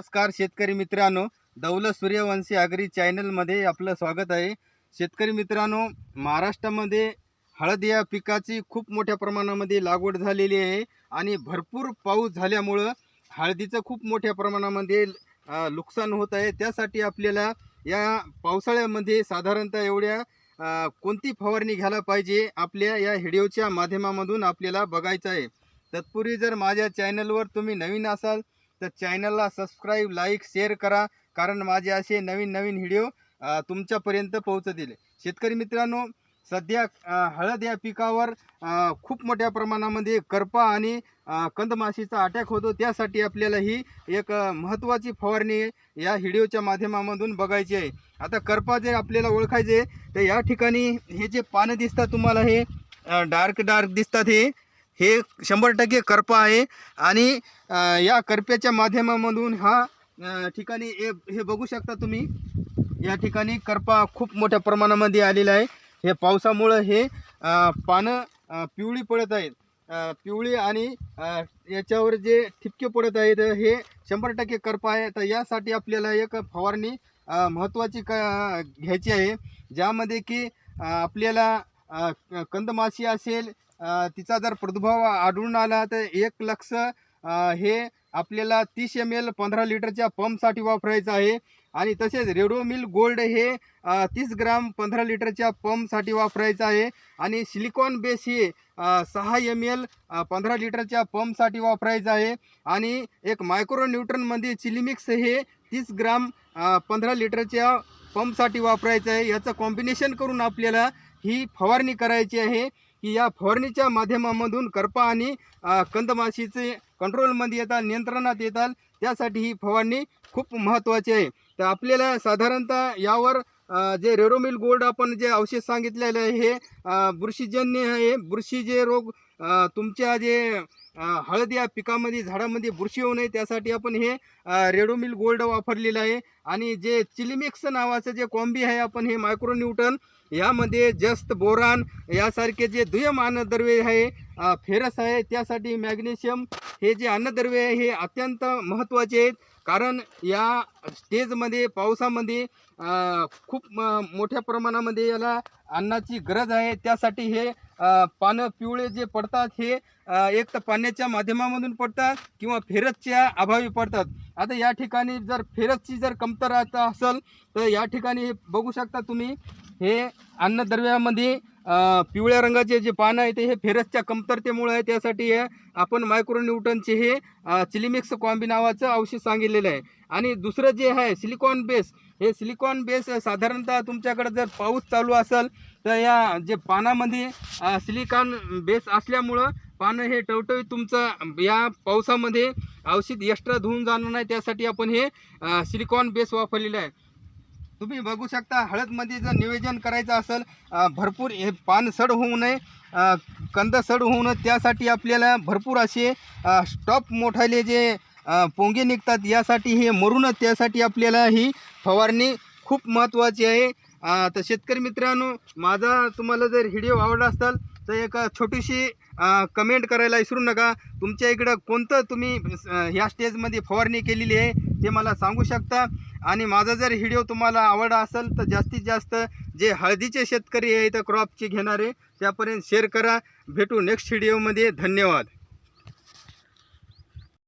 नमस्कार शेतकरी मित्रांनो. दौलत सूर्यवंशी आगरी चॅनलमध्ये आपलं स्वागत आहे. शेतकरी मित्रांनो महाराष्ट्रामध्ये हळद या पिकाची खूप मोठ्या प्रमाणामध्ये लागवड झालेली आहे आणि भरपूर पाऊस झाल्यामुळं हळदीचं खूप मोठ्या प्रमाणामध्ये नुकसान होत आहे. त्यासाठी आपल्याला या पावसाळ्यामध्ये साधारणतः एवढ्या कोणती फवारणी घ्यायला पाहिजे आपल्या या व्हिडिओच्या माध्यमामधून आपल्याला बघायचं आहे. तत्पूर्वी जर माझ्या चॅनलवर तुम्ही नवीन असाल तर चॅनलला सबस्क्राईब लाईक शेअर करा. कारण माझे असे नवीन नवीन व्हिडिओ तुमच्यापर्यंत पोहोचतील. शेतकरी मित्रांनो सध्या हळद या पिकावर खूप मोठ्या प्रमाणामध्ये करपा आणि कंदमाशीचा अटॅक होतो. त्यासाठी आपल्याला ही एक महत्त्वाची फवारणी या व्हिडिओच्या माध्यमामधून बघायची आहे. आता करपा जे आपल्याला ओळखायचे तर या ठिकाणी हे जे पानं दिसतात तुम्हाला हे डार्क डार्क दिसतात हे. हे शंभर टक्के करपा आहे. आणि या करप्याच्या माध्यमामधून हा ठिकाणी हे हे बघू शकता तुम्ही. या ठिकाणी करपा खूप मोठ्या प्रमाणामध्ये आलेला आहे. हे पावसामुळं हे पानं पिवळी पडत आहेत. पिवळी आणि याच्यावर जे ठिपके पडत आहेत हे शंभर टक्के करपा आहे. तर यासाठी आपल्याला एक फवारणी महत्त्वाची क घ्यायची आहे. ज्यामध्ये की आपल्याला कंदमाशी असेल तिचा जर प्रादुर्भाव आढळून आला तर एक लक्ष हे आपल्याला तीस एम एल पंधरा लिटरच्या पंपसाठी वापरायचं आहे. आणि तसेच रेडोमिल गोल्ड हे तीस ग्राम पंधरा लिटरच्या पंपसाठी वापरायचं आहे. आणि सिलिकॉन बेस हे सहा एम एल पंधरा लिटरच्या पंपसाठी वापरायचं आहे. आणि एक मायक्रो न्यूट्रनमध्ये चिलिमिक्स हे तीस ग्राम पंधरा लिटरच्या पंपसाठी वापरायचं आहे. याचं कॉम्बिनेशन करून आपल्याला ही फवारणी करायची आहे. की या फवारणीच्या माध्यमामधून करपा आणि कंदमाशीचे कंट्रोलमध्ये येतात नियंत्रणात येतात त्यासाठी ही फवारणी खूप महत्त्वाची आहे. तर आपल्याला साधारणतः यावर जे रेरोमिल गोल्ड आपण जे औषध सांगितलेलं आहे हे बुरशीजन्य आहे. बुरशी जे रोग तुमच्या जे हळद या पिकामध्ये झाडामध्ये बुरशी होऊ नये त्यासाठी आपण हे रेडोमिल गोल्ड वापरलेलं आहे. आणि जे चिलिमिक्स नावाचं जे कॉम्बी आहे आपण हे मायक्रो न्यूटन यामध्ये जस्त बोरान यासारखे जे दुय्यम अन्नद्रव्ये आहे फेरस आहे त्यासाठी मॅग्नेशियम हे जे अन्नद्रव्ये आहे हे अत्यंत महत्त्वाचे आहेत. कारण या स्टेजमध्ये पावसामध्ये खूप म- मोठ्या प्रमाणामध्ये याला अन्नाची गरज आहे. त्यासाठी हे पानं पिवळे जे पडतात हे एक तर पाण्याच्या माध्यमामधून पडतात किंवा फेरसच्या अभावी पडतात. आता या ठिकाणी जर फेरसची जर कमतरता असेल तर या ठिकाणी बघू शकता तुम्ही हे अन्नद्रव्यामध्ये पिवळ्या रंगाचे जे पानं आहे ते हे फेरसच्या कमतरतेमुळे आहे. त्यासाठी हे आपण मायक्रो न्यूटनचे हे चिलिमिक्स कॉम्बी नावाचं औषध सांगितलेलं आहे. आणि दुसरं जे आहे सिलिकॉन बेस हे सिलिकॉन बेस साधारणतः तुमच्याकडे जर पाऊस चालू असेल तर या जे पानामध्ये सिलिकॉन बेस असल्यामुळं पानं हे टवटवीत तुमचं या पावसामध्ये औषध एक्स्ट्रा धुवून जाणार नाही. त्यासाठी आपण हे सिलिकॉन बेस वापरलेलं आहे. तुम्ही बघू शकता हळदमध्ये जर नियोजन करायचं असेल भरपूर हे पान सड होऊ नये कंद सड होऊ नये त्यासाठी आपल्याला भरपूर असे स्टॉप मोठाले जे पोंगे निघतात यासाठी हे मरून त्यासाठी आपल्याला ही फवारणी खूप महत्त्वाची आहे. तर शेतकरी मित्रांनो माझा तुम्हाला जर व्हिडिओ आवडला असाल तर एक छोटीशी कमेंट करायला विसरू नका. तुमच्या इकडं कोणतं तुम्ही ह्या स्टेजमध्ये फवारणी केलेली आहे ते मला सांगू शकता. आणि माझा जर व्हिडिओ तुम्हाला आवडला असेल तर जास्तीत जास्त जे हळदीचे शेतकरी आहेत क्रॉपचे घेणारे त्यापर्यंत शेअर करा. भेटू नेक्स्ट व्हिडिओमध्ये धन्यवाद.